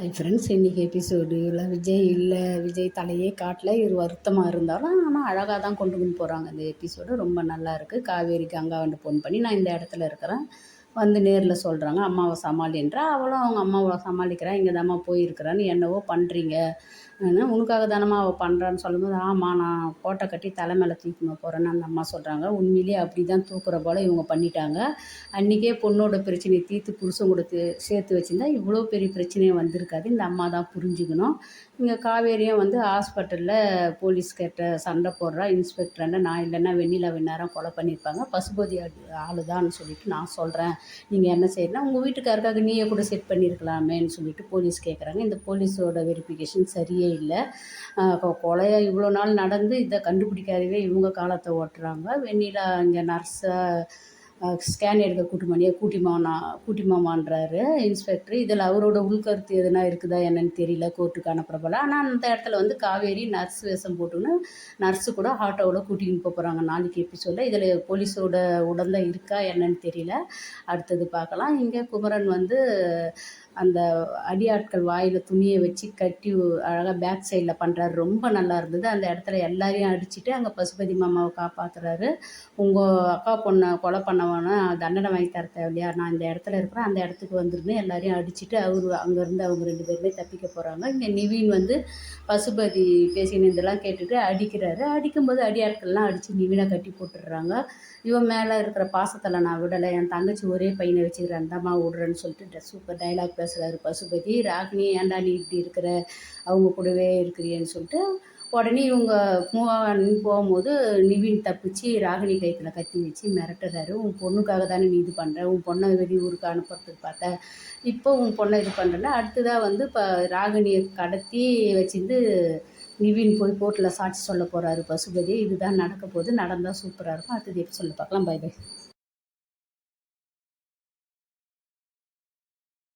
ஐ friends இன்றைக்கி எபிசோடில் விஜய் இல்லை விஜய் தலையே காட்டல இது வருத்தமாக இருந்தாலும் ஆனால் அழகாக தான் கொண்டு வந்து போகிறாங்க இந்த எபிசோடு ரொம்ப நல்லா இருக்குது காவேரிக்கு அங்கே வந்து ஃபோன் பண்ணி நான் இந்த இடத்துல இருக்கிறேன். வந்து நேரில் சொல்கிறாங்க அம்மாவை சமாளின்றா அவளும் அவங்க அம்மாவை சமாளிக்கிறான் இங்கே தாம்மா போயிருக்கிறான்னு என்னவோ பண்ணுறீங்க உனக்காக தானம்மா அவள் பண்ணுறான்னு சொல்லும்போது ஆமாம் நான் கோட்டை கட்டி தலை மேலே தூக்கின போகிறேன்னு அந்த அம்மா சொல்கிறாங்க உண்மையிலேயே அப்படி தான் தூக்குற போல் இவங்க பண்ணிட்டாங்க. அன்றைக்கே பொண்ணோட பிரச்சனையை தீர்த்து புருஷன் கொடுத்து சேர்த்து வச்சுருந்தா இவ்வளோ பெரிய பிரச்சனையே வந்திருக்காது. இந்த அம்மா தான் புரிஞ்சுக்கணும். இங்கே காவேரியும் வந்து ஹாஸ்பிட்டலில் போலீஸ்கிட்ட சண்டை போடுறா. இன்ஸ்பெக்டர்ன்னு நான் இல்லைன்னா வெண்ணிலா வெண்ணாரம் கொலை பண்ணியிருப்பாங்க. பசுபதி ஆளு தான் சொல்லிட்டு நான் சொல்கிறேன் நீங்கள் என்ன செய்யணும் உங்கள் வீட்டுக்காரருக்காக நீயே கூட செட் பண்ணியிருக்கலாமேன்னு சொல்லிட்டு போலீஸ் கேட்குறாங்க இந்த போலீஸோட வெரிஃபிகேஷன் சரியே இல்லை. கொலையை இவ்வளோ நாள் நடந்து இதை கண்டுபிடிக்காதவே இவங்க காலத்தை ஓட்டுறாங்க. வெண்ணிலா இங்கே நர்ஸாக ஸ்கேன் எடுக்க கூட்டுமணியை கூட்டிமானா கூட்டி இன்ஸ்பெக்டர் இதில் அவரோட உள்கருத்து எதுனா இருக்குதா என்னன்னு தெரியல கோர்ட்டுக்கு அனுப்புகிறப்பல ஆனால் அந்த இடத்துல வந்து காவேரி நர்ஸ் வேஷம் போட்டுன்னு நர்ஸு கூட ஆட்டோவில் கூட்டிகிட்டு போகிறாங்க நாளைக்கு எபிசோடில் இதில் போலீஸோட உடந்த இருக்கா என்னன்னு தெரியல. அடுத்தது பார்க்கலாம். இங்கே குமரன் வந்து அந்த அடியாட்கள் வாயில் துணியை வச்சு கட்டி அழகாக பேக் சைடில் பண்ணுறாரு ரொம்ப நல்லா இருந்தது. அந்த இடத்துல எல்லாரையும் அடிச்சுட்டு அங்கே பசுபதி மாமாவை காப்பாற்றுறாரு உங்கள் அக்கா பொண்ணை கொலை பண்ணவனா தண்டனை வாங்கி தர தேவையா நான் இந்த இடத்துல இருக்கிறேன். அந்த இடத்துக்கு வந்துருந்து எல்லாரையும் அடிச்சுட்டு அவர் அங்கேருந்து அவங்க ரெண்டு பேருமே தப்பிக்க போகிறாங்க இங்கே நிவீன் வந்து பசுபதி பேசின இதெல்லாம் கேட்டுட்டு அடிக்கிறாரு. அடிக்கும்போது அடியாட்கள்லாம் அடித்து நிவீனை கட்டி போட்டுடுறாங்க. இவன் மேலே இருக்கிற பாசத்தில் நான் விடலை. என் தங்கச்சி ஒரே பையனை வச்சுக்கிறேன். அந்தம்மா விடுறேன்னு சொல்லிட்டு சூப்பர் டைலாக் பேசுகிறாரு பசுபதி ராகினி ஏன்டா நீ இப்படி இருக்கிற? அவங்க கூடவே இருக்கிறியன்னு சொல்லிட்டு உடனே இவங்க மூவான் போகும்போது நிவின் தப்பிச்சு ராகினி கைத்தில் கத்தி வச்சு மிரட்டுறாரு. உன் பொண்ணுக்காக தானே நீ இது பண்ணுற உன் பொண்ணை வெளியூருக்கு அனுப்புறதுக்கு பார்த்த இப்போ உன் பொண்ணை இது பண்ணுறேன்னா அடுத்ததாக வந்து இப்போ ராகினியை கடத்தி வச்சிருந்து நிவின் போய் கோர்ட்டில் சாட்சி சொல்ல போகிறாரு பசுபதி இதுதான் நடக்க போகுது. நடந்தால் சூப்பராக இருக்கும். அடுத்தது எப்படி சொல்ல? பார்க்கலாம். Bye bye.